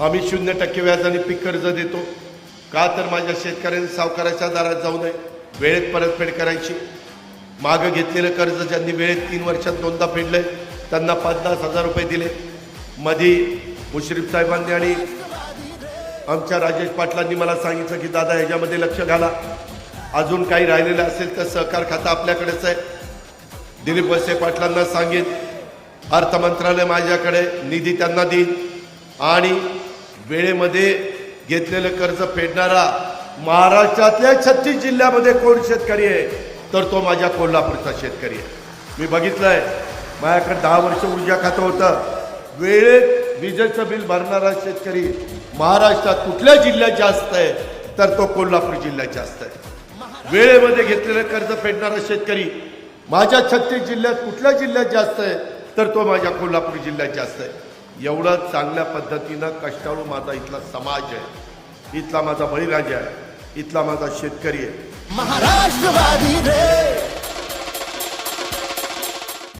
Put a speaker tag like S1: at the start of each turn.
S1: आम्ही शून्य टक्के व्याजाने पीक कर्ज देतो. का तर माझ्या शेतकऱ्यांनी सावकाराच्या दारात जाऊ नये वेळेत परतफेड करायची. मागं घेतलेलं कर्ज ज्यांनी वेळेत तीन वर्षात दोनदा फेडलंय त्यांना पन्नास हजार रुपये दिले. मधी मुश्रीफ साहेबांनी आणि आमच्या राजेश पाटलांनी मला सांगितलं की दादा ह्याच्यामध्ये लक्ष घाला. अजून काही राहिलेलं असेल तर सहकार खातं आपल्याकडेच आहे. दिलीप वळसे पाटलांना सांगेन अर्थ मंत्रालय माझ्याकडे निधी त्यांना देईन आणि वेळेमध्ये घेतलेलं कर्ज फेडणारा महाराष्ट्रातल्या छत्तीस जिल्ह्यामध्ये कोण शेतकरी आहे? तर तो माझ्या कोल्हापूरचा शेतकरी आहे. मी बघितलंय माझ्याकडे दहा वर्ष ऊर्जा खातं होतं. वेळेत विजेचं बिल भरणारा शेतकरी महाराष्ट्रात कुठल्या जिल्ह्यात जास्त आहे? तर तो कोल्हापूर जिल्ह्यात जास्त आहे. वेळेमध्ये घेतलेलं कर्ज फेडणारा शेतकरी माझ्या छत्तीस जिल्ह्यात कुठल्या जिल्ह्यात जास्त आहे? तर तो माझ्या कोल्हापूर जिल्ह्यात जास्त आहे. एवढं चांगल्या पद्धतीनं कष्टाळू माझा इथला समाज आहे. इथला माझा बळीराजा आहे. इथला माझा शेतकरी आहे.
S2: महाराष्ट्रवादी